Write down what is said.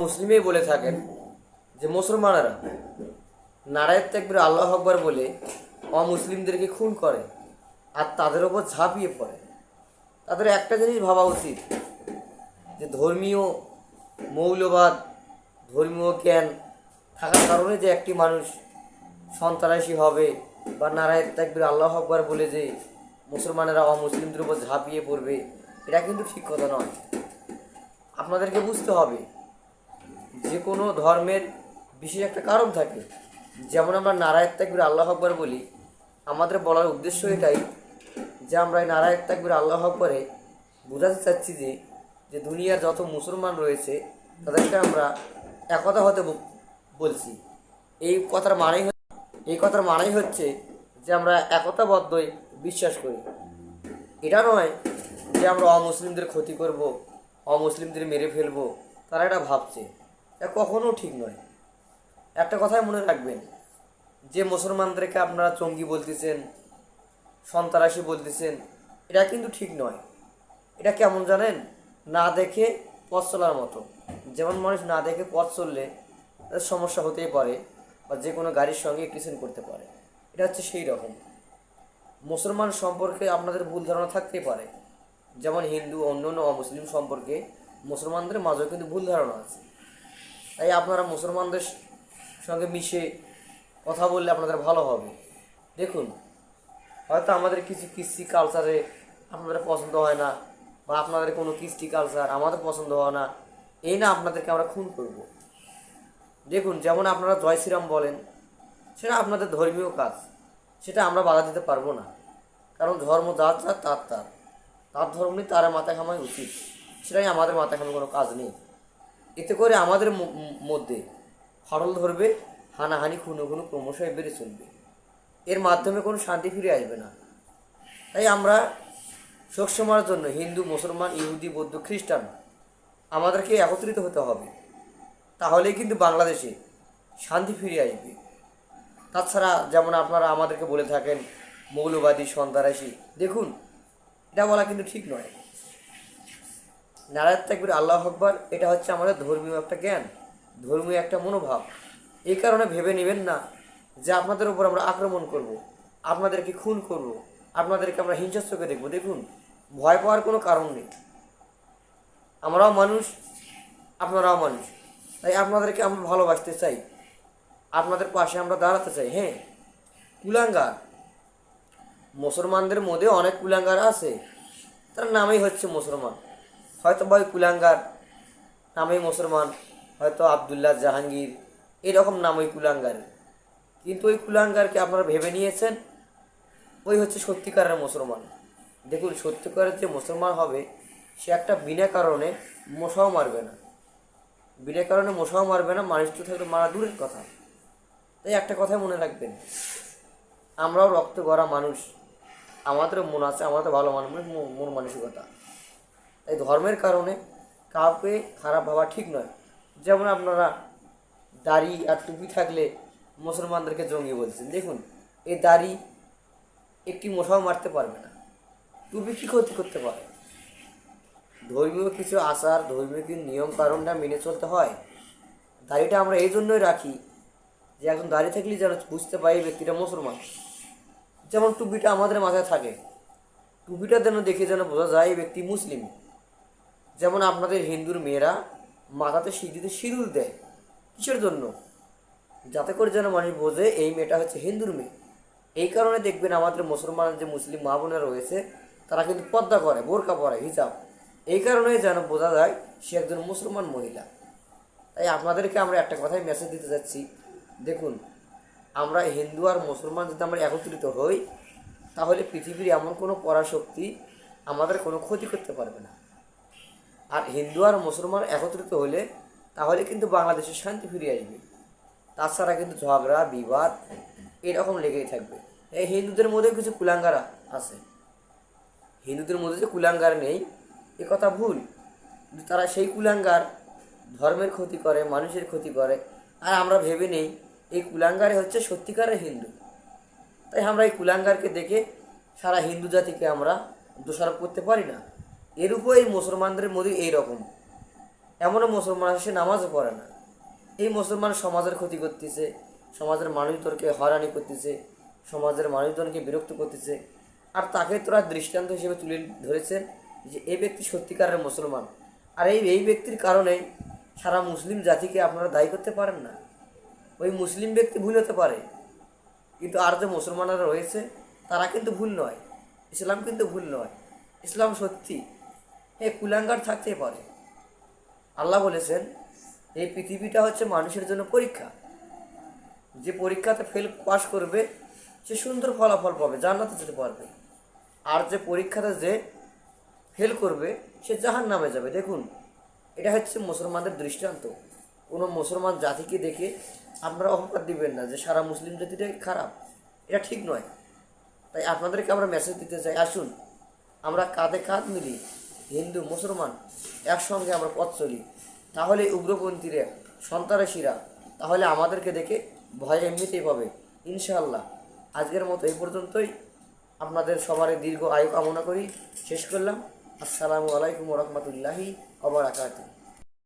মুসলিমেই বলে থাকেন যে মুসলমানেরা নারায়ের তাকবির আল্লাহ আকবর বলে অমুসলিমদেরকে খুন করে আর তাদের ওপর ঝাঁপিয়ে পড়ে। তাদের একটা জিনিস ভাবা উচিত, যে ধর্মীয় মৌলবাদ, ধর্মীয় জ্ঞান থাকার কারণে যে একটি মানুষ সন্ত্রাসী হবে বা নারায়ের তাকবির আল্লাহ আকবর বলে যে মুসলমানেরা অমুসলিমদের উপর ঝাঁপিয়ে পড়বে, এটা কিন্তু ঠিক কথা নয়। আপনাদেরকে বুঝতে হবে যে কোনো ধর্মের বিশেষ একটা কারণ থাকে। যেমন আমরা নারায়ণ তাকবির আল্লাহ আকবর বলি, আমাদের বলার উদ্দেশ্য এটাই যে আমরা এই নারায়ণ তাকবির আল্লাহ আকবরে বোঝাতে চাচ্ছি যে যে দুনিয়ার যত মুসলমান রয়েছে, তাদেরকে আমরা একতা হতে বলছি। এই কথার মানেই এই কথার মানেই হচ্ছে যে আমরা একতাবদ্ধই বিশ্বাস করি। এটা নয় যে আমরা অমুসলিমদের ক্ষতি করব, অমুসলিমদের মেরে ফেলব, তারা এটা ভাবছে। এটা কখনো ঠিক নয়। একটা কথাই মনে রাখবেন, যে মুসলমানদেরকে আপনারা চঙ্গি বলতেছেন, সন্ত্রাসী বলতেছেন, এটা কিন্তু ঠিক নয়। এটা কেমন জানেন? না দেখে পথ চলার মতো। যেমন মানুষ না দেখে পথ চললে তাদের সমস্যা হতেই পারে বা যে কোনো গাড়ির সঙ্গে অ্যাক্সিডেন্ট করতে পারে। এটা হচ্ছে সেই রকম। মুসলমান সম্পর্কে আপনাদের ভুল ধারণা থাকতেই পারে। যেমন হিন্দু অন্য অন্য অমুসলিম সম্পর্কে মুসলমানদের মাঝেও কিন্তু ভুল ধারণা আছে। তাই আপনারা মুসলমানদের সঙ্গে মিশে কথা বললে আপনাদের ভালো হবে। দেখুন, হয়তো আমাদের কিছু কৃষ্টি কালচারে আপনাদের পছন্দ হয় না বা আপনাদের কোনো কৃষ্টি কালচার আমাদের পছন্দ হয় না, এই না আপনাদেরকে আমরা খুন করব। দেখুন, যেমন আপনারা জয় শ্রীরাম বলেন, সেটা আপনাদের ধর্মীয় কাজ, সেটা আমরা বাধা দিতে পারব না। কারণ ধর্ম যার যার তার তার। তার ধর্ম নিয়ে তারা মাথা খামাই উচিত। সেটাই আমাদের মাথা খামার কোনো কাজ নেই। এতে করে আমাদের মধ্যে ফাটল ধরবে, হানাহানি খুনো খুনো ক্রমশই বেড়ে চলবে। এর মাধ্যমে কোনো শান্তি ফিরে আসবে না। তাই আমরা সবসময়ের জন্য হিন্দু, মুসলমান, ইহুদি, বৌদ্ধ, খ্রিস্টান আমাদেরকে একত্রিত হতে হবে। তাহলেই কিন্তু বাংলাদেশে শান্তি ফিরে আসবে। তাছাড়া যেমন আপনারা আমাদেরকে বলে থাকেন, মৌলবাদী, সন্ত্রাসী, দেখুন, এটা বলা কিন্তু ঠিক নয়। নারায়ণ তাকবির, আল্লাহ আকবর, এটা হচ্ছে আমাদের ধর্মীয় একটা জ্ঞান, ধর্মীয় একটা মনোভাব। এই কারণে ভেবে নেবেন না যে আপনাদের উপর আমরা আক্রমণ করব। আপনাদেরকে খুন করব। আপনাদেরকে আমরা হিংসাত্মকে দেখব। দেখুন, ভয় পাওয়ার কোনো কারণ নেই। আমরাও মানুষ, আপনারাও মানুষ। তাই আপনাদেরকে আমরা ভালোবাসতে চাই। আপনাদের পাশে আমরা দাঁড়াতে চাই। হ্যাঁ কুলাঙ্গার। মুসলমানদের মধ্যে অনেক কুলাঙ্গার আছে, তার নামই হচ্ছে মুসলমান। হয়তো বা ওই কুলাঙ্গার, নামেই মুসলমান, হয়তো আবদুল্লাহ জাহাঙ্গীর, এরকম নাম ওই কুলাঙ্গার কিন্তু ওই কুলাঙ্গারকে আপনারা ভেবে নিয়েছেন? ওই হচ্ছে সত্যিকারের মুসলমান। দেখুন, সত্যিকারের যে মুসলমান হবে, সে একটা বিনা কারণে মশাও মারবে না। বিনা কারণে মশাও মারবে না, মানুষ তো থাকলে মারা দূরের কথা। তাই একটা কথাই মনে রাখবেন, আমরাও রক্ত গড়া মানুষ। আমাদেরও মন আছে, আমাদের ভালো মানুষ মন- মন মানসিকতা। এই ধর্মের কারণে কাউকে খারাপ ভাবা ঠিক নয়। যেমন আপনারা দাড়ি আর টুপি থাকলে মুসলমানদেরকে জঙ্গি বলছেন। দেখুন এই দাড়ি একটি মশাও মারতে পারবে না। টুপি কী ক্ষতি করতে পারে? ধর্মীয় কিছু আচার, ধর্মীয় কিছু নিয়ম, কারণটা মেনে চলতে হয়। দাড়িটা আমরা এই জন্যই রাখি যে একজন দাড়ি থাকলেই যেন বুঝতে পারি ব্যক্তিটা মুসলমান। যেমন টুপিটা আমাদের মাথায় থাকে। টুপিটা যেন দেখে যেন বোঝা যায় ব্যক্তি মুসলিম। যেমন আপনাদের হিন্দুর মেয়েরা মাথাতে সিঁড়িতে সিঁদুর দেয়। কিসের জন্য? যাতে করে যেন মানুষ বোঝে এই মেয়েটা হচ্ছে হিন্দুর মেয়ে। এই কারণে দেখবেন আমাদের মুসলমান যে মুসলিম মা বোনেরা রয়েছে, তারা কিন্তু পর্দা করে বোরকা পরে, হিজাব। এই কারণে যেন বোঝা যায় সে একজন মুসলমান মহিলা। তাই আপনাদেরকে আমরা একটা কথাই মেসেজ দিতে যাচ্ছি। দেখুন, আমরা হিন্দু আর মুসলমান যদি আমরা একত্রিত হই, তাহলে পৃথিবীর এমন কোনো পরাশক্তি আমাদের কোনো ক্ষতি করতে পারবে না। আর হিন্দু আর মুসলমান একত্রিত হলে তাহলে কিন্তু বাংলাদেশে শান্তি ফিরে আসবে। তাছাড়া কিন্তু ঝগড়া, বিবাদ এরকম লেগেই থাকবে। এই হিন্দুদের মধ্যে কিছু কুলাঙ্গারা আছে। হিন্দুদের মধ্যে যে কুলাঙ্গার নেই, এ কথা ভুল। তারা সেই কুলাঙ্গার ধর্মের ক্ষতি করে, মানুষের ক্ষতি করে। আর আমরা ভেবে নেই, এই কুলাঙ্গারে হচ্ছে সত্যিকারের হিন্দু। তাই আমরা এই কুলাঙ্গারকে দেখে সারা হিন্দু জাতিকে আমরা দোষারোপ করতে পারি না। এর উপর এই মুসলমানদের মধ্যে এই রকম এমনও মুসলমান সে নামাজও পড়ে না। এই মুসলমান সমাজের ক্ষতি করতেছে, সমাজের মানুষজনকে হয়রানি করতেছে, সমাজের মানুষজনকে বিরক্ত করতেছে। আর তাকে তোরা দৃষ্টান্ত হিসেবে তুলে ধরেছেন যে এই ব্যক্তি সত্যিকারের মুসলমান। আর এই এই ব্যক্তির কারণে সারা মুসলিম জাতিকে আপনারা দায়ী করতে পারেন না। ওই মুসলিম ব্যক্তি ভুল হতে পারে। কিন্তু আর যে মুসলমানরা রয়েছে, তারা কিন্তু ভুল নয়। ইসলাম কিন্তু ভুল নয়। ইসলাম সত্যি। এ কুলাঙ্গার থাকতেই পারে। আল্লাহ বলেছেন, এই পৃথিবীটা হচ্ছে মানুষের জন্য পরীক্ষা। যে পরীক্ষাতে ফেল পাস করবে, সে সুন্দর ফলাফল পাবে, জান্নাতে যেতে পারবে। আর যে পরীক্ষাতে যে ফেল করবে, সে জাহান নামে যাবে। দেখুন, এটা হচ্ছে মুসলমানদের দৃষ্টান্ত। কোনো মুসলমান জাতিকে দেখে আপনারা অহংকার দিবেন না যে সারা মুসলিম জাতিটাই খারাপ। এটা ঠিক নয়। তাই আপনাদেরকে আমরা মেসেজ দিতে চাই, আসুন, আমরা কাঁধে কাঁধ মিলি হিন্দু, মুসলমান একসঙ্গে আমরা পথ চলি। তাহলে উগ্রপন্থীরা, সন্ত্রাসীরা, তাহলে আমাদেরকে দেখে ভয় এমনিতেই পাবে, ইনশাআল্লাহ। আজকের মতো এই পর্যন্তই। আপনাদের সবারই দীর্ঘ আয়ু কামনা করি। শেষ করলাম। আসসালামু আলাইকুম রহমতুল্লাহি অবরাকাতু